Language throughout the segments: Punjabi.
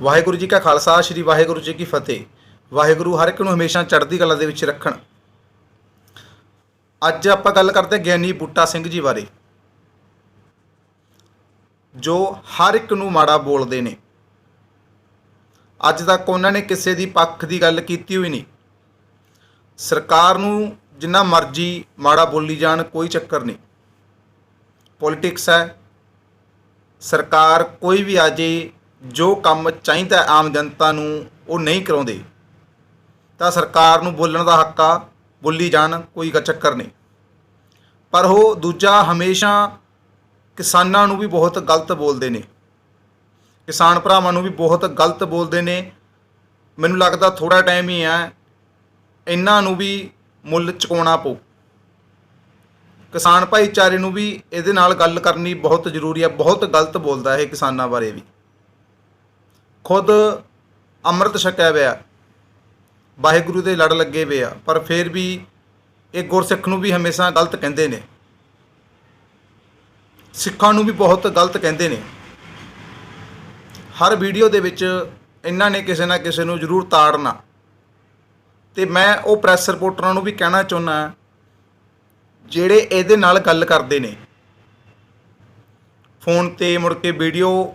ਵਾਹਿਗੁਰੂ ਜੀ ਕਾ ਖਾਲਸਾ, ਸ੍ਰੀ ਵਾਹਿਗੁਰੂ ਜੀ ਕੀ ਫਤਿਹ। ਵਾਹਿਗੁਰੂ ਹਰ ਇੱਕ ਨੂੰ ਹਮੇਸ਼ਾ ਚੜ੍ਹਦੀ ਕਲਾ ਦੇ ਵਿੱਚ ਰੱਖਣ। ਅੱਜ ਆਪਾਂ ਗੱਲ ਕਰਦੇ ਹਾਂ ਗਿਆਨੀ ਬੂਟਾ ਸਿੰਘ ਜੀ ਬਾਰੇ, ਜੋ ਹਰ ਇੱਕ ਨੂੰ ਮਾੜਾ ਬੋਲਦੇ ਨੇ। ਅੱਜ ਤੱਕ ਉਹਨਾਂ ਨੇ ਕਿਸੇ ਦੀ ਪੱਖ ਦੀ ਗੱਲ ਕੀਤੀ ਹੋਈ ਨਹੀਂ। ਸਰਕਾਰ ਨੂੰ ਜਿੰਨਾ ਮਰਜ਼ੀ ਮਾੜਾ ਬੋਲੀ ਜਾਣ, ਕੋਈ ਚੱਕਰ ਨਹੀਂ। ਪੋਲਿਟਿਕਸ ਹੈ। ਸਰਕਾਰ ਕੋਈ ਵੀ ਆ ਜੇ ਜੋ ਕੰਮ ਚਾਹੀਦਾ ਆਮ ਜਨਤਾ ਨੂੰ, ਉਹ ਨਹੀਂ ਕਰਾਉਂਦੇ। ਤਾਂ ਸਰਕਾਰ ਨੂੰ ਬੋਲਣ ਦਾ ਹੱਕ ਆ, ਬੋਲੀ ਜਾਣ, ਕੋਈ ਚੱਕਰ ਨਹੀਂ। ਪਰ ਉਹ ਦੂਜਾ ਹਮੇਸ਼ਾ ਕਿਸਾਨਾਂ ਨੂੰ ਵੀ ਬਹੁਤ ਗਲਤ ਬੋਲਦੇ ਨੇ। ਕਿਸਾਨ ਭਰਾਵਾਂ ਨੂੰ ਵੀ ਬਹੁਤ ਗਲਤ ਬੋਲਦੇ ਨੇ। ਮੈਨੂੰ ਲੱਗਦਾ ਥੋੜਾ ਟਾਈਮ ਹੀ ਹੈ, ਇਹਨਾਂ ਨੂੰ ਵੀ ਮੁੱਲ ਚੁਕਾਉਣਾ ਪਊ। ਕਿਸਾਨ ਭਾਈਚਾਰੇ ਨੂੰ ਵੀ ਇਹਦੇ ਨਾਲ ਗੱਲ ਕਰਨੀ ਬਹੁਤ ਜ਼ਰੂਰੀ ਹੈ, ਬਹੁਤ ਗਲਤ ਬੋਲਦਾ ਇਹ ਕਿਸਾਨਾਂ ਬਾਰੇ ਵੀ। ਖੁਦ ਅੰਮ੍ਰਿਤ ਛਕਿਆ ਹੋਇਆ ਵਾਹਿਗੁਰੂ ਦੇ ਲੜ ਲੱਗੇ ਹੋਏ ਆ। ਪਰ ਫਿਰ ਵੀ ਇਹ ਗੁਰਸਿੱਖ ਨੂੰ ਵੀ ਹਮੇਸ਼ਾ ਗਲਤ ਕਹਿੰਦੇ ਨੇ। ਸਿੱਖਾਂ ਨੂੰ ਵੀ ਬਹੁਤ ਗਲਤ ਕਹਿੰਦੇ ਨੇ। ਹਰ ਵੀਡੀਓ ਦੇ ਵਿੱਚ ਇਹਨਾਂ ਨੇ ਕਿਸੇ ਨਾ ਕਿਸੇ ਨੂੰ ਜ਼ਰੂਰ ਤਾੜਨਾ। ਤੇ ਮੈਂ ਉਹ ਪ੍ਰੈਸ ਰਿਪੋਰਟਰਾਂ ਨੂੰ ਵੀ ਕਹਿਣਾ ਚਾਹੁੰਦਾ ਜਿਹੜੇ ਇਹਦੇ ਨਾਲ ਗੱਲ ਕਰਦੇ ਨੇ। ਫੋਨ ਤੇ ਮੁੜ ਕੇ ਵੀਡੀਓ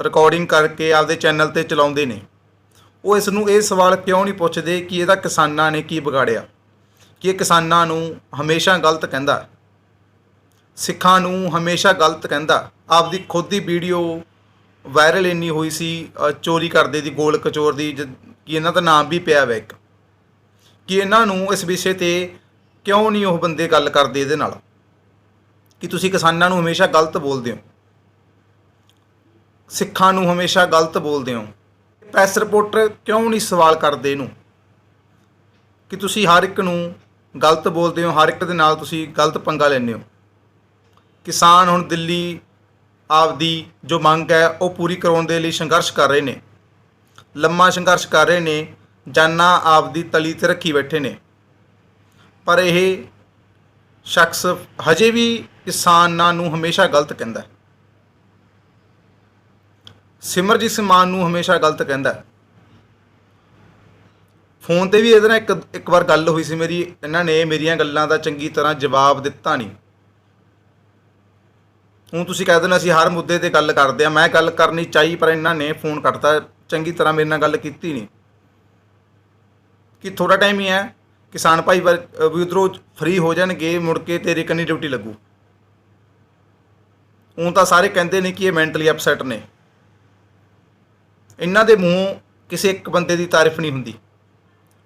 ਰਿਕਾਰਡਿੰਗ ਕਰਕੇ ਆਪਦੇ ਚੈਨਲ ਤੇ ਚਲਾਉਂਦੇ ਨੇ। ਉਹ ਇਸ ਨੂੰ ਇਹ ਸਵਾਲ ਕਿਉਂ ਨਹੀਂ ਪੁੱਛਦੇ ਕਿ ਇਹਦਾ ਕਿਸਾਨਾਂ ਨੇ ਕੀ ਵਿਗਾੜਿਆ? ਕਿ ਇਹ ਕਿਸਾਨਾਂ ਨੂੰ ਹਮੇਸ਼ਾ ਗਲਤ ਕਹਿੰਦਾ ਸਿੱਖਾਂ ਨੂੰ ਹਮੇਸ਼ਾ ਗਲਤ ਕਹਿੰਦਾ ਆਪਦੀ ਖੁਦ ਦੀ ਵੀਡੀਓ ਵਾਇਰਲ ਇੰਨੀ ਹੋਈ ਸੀ ਚੋਰੀ ਕਰਦੇ ਦੀ ਗੋਲ ਕਚੋਰ ਦੀ, ਜ- ਕਿ ਇਹਨਾਂ ਦਾ ਨਾਮ ਵੀ ਪਿਆ ਵਾ ਇੱਕ। ਕਿ ਇਹਨਾਂ ਨੂੰ ਇਸ ਵਿਸ਼ੇ ਤੇ ਕਿਉਂ ਨਹੀਂ ਉਹ ਬੰਦੇ ਗੱਲ ਕਰਦੇ ਇਹਦੇ ਨਾਲ? ਕਿ ਤੁਸੀਂ ਕਿਸਾਨਾਂ ਨੂੰ ਹਮੇਸ਼ਾ ਗਲਤ ਬੋਲਦੇ ਹੋ? ਸਿੱਖਾਂ ਨੂੰ ਹਮੇਸ਼ਾ ਗਲਤ ਬੋਲਦੇ ਹੋ। ਪ੍ਰੈਸ ਰਿਪੋਰਟਰ ਕਿਉਂ ਨਹੀਂ ਸਵਾਲ ਕਰਦੇ ਇਹਨੂੰ? ਕਿ ਤੁਸੀਂ ਹਰ ਇੱਕ ਨੂੰ ਗਲਤ ਬੋਲਦੇ ਹੋ, ਹਰ ਇੱਕ ਦੇ ਨਾਲ ਤੁਸੀਂ ਗਲਤ ਪੰਗਾ ਲੈਂਦੇ ਹੋ। ਕਿਸਾਨ ਹੁਣ ਦਿੱਲੀ ਆਪਦੀ ਜੋ ਮੰਗ ਹੈ, ਉਹ ਪੂਰੀ ਕਰਾਉਣ ਦੇ ਲਈ ਸੰਘਰਸ਼ ਕਰ ਰਹੇ ਨੇ। ਲੰਮਾ ਸੰਘਰਸ਼ ਕਰ ਰਹੇ ਨੇ, ਜਾਨਾਂ ਆਪਦੀ ਤਲੀ ਤੇ ਰੱਖੀ ਬੈਠੇ ਨੇ। ਪਰ ਇਹ ਸ਼ਖਸ ਹਜੇ ਵੀ ਕਿਸਾਨਾਂ ਨੂੰ ਹਮੇਸ਼ਾ ਗਲਤ ਕਹਿੰਦਾ ਹੈ। ਸਿਮਰਜੀਤ ਸਿੰਘ ਮਾਨ ਨੂੰ ਹਮੇਸ਼ਾ ਗਲਤ ਕਹਿੰਦਾ ਹੈ। ਫੋਨ ਤੇ ਵੀ ਇਹਦੇ ਨਾਲ ਇੱਕ ਇੱਕ ਵਾਰ ਗੱਲ ਹੋਈ ਸੀ ਮੇਰੀ। ਇਹਨਾਂ ਨੇ ਮੇਰੀਆਂ ਗੱਲਾਂ ਦਾ ਚੰਗੀ ਤਰ੍ਹਾਂ ਜਵਾਬ ਦਿੱਤਾ ਨਹੀਂ। ਹੁਣ ਤੁਸੀਂ ਕਹਿ ਦੇਣਾ ਅਸੀਂ ਹਰ ਮੁੱਦੇ ਤੇ ਗੱਲ ਕਰਦੇ ਆ ਮੈਂ ਗੱਲ ਕਰਨੀ ਚਾਹੀ ਪਰ ਇਹਨਾਂ ਨੇ ਫੋਨ ਕੱਟਤਾ। ਚੰਗੀ ਤਰ੍ਹਾਂ ਮੇਰੇ ਨਾਲ ਗੱਲ ਕੀਤੀ ਨਹੀਂ। ਕਿ ਥੋੜਾ ਟਾਈਮ ਹੀ ਹੈ। ਕਿਸਾਨ ਭਾਈ ਵਰ- ਅ, ਵੀ ਉਧਰੋਂ ਫ੍ਰੀ ਹੋ ਜਾਣਗੇ ਮੁੜ ਕੇ ਤੇਰੇ ਕੰਨੀ ਡਿਊਟੀ ਲੱਗੂ। ਹੁਣ ਤਾਂ ਸਾਰੇ ਕਹਿੰਦੇ ਨੇ ਕਿ ਇਹ ਮੈਂਟਲੀ ਅਪਸੈਟ ਨੇ। ਇਹਨਾਂ ਦੇ ਮੂੰਹ ਕਿਸੇ ਇੱਕ ਬੰਦੇ ਦੀ ਤਾਰੀਫ ਨਹੀਂ ਹੁੰਦੀ।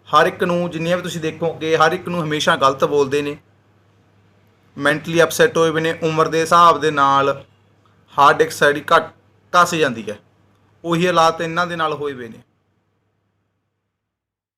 ਹਰ ਇੱਕ ਨੂੰ ਜਿੰਨੀਆਂ ਵੀ ਤੁਸੀਂ ਦੇਖੋਗੇ, ਹਰ ਇੱਕ ਨੂੰ ਹਮੇਸ਼ਾ ਗਲਤ ਬੋਲਦੇ ਨੇ। ਮੈਂਟਲੀ ਅਪਸੈਟ ਹੋਏ ਹੋਏ ਨੇ, ਉਮਰ ਦੇ ਹਿਸਾਬ ਦੇ ਨਾਲ ਹਾਰਡ ਡਿਸਕ ਸਾਈਡ ਘਟ ਘਸ ਜਾਂਦੀ ਹੈ। ਉਹੀ ਹਾਲਾਤ ਇਹਨਾਂ ਦੇ ਨਾਲ ਹੋਏ ਹੋਏ ਨੇ।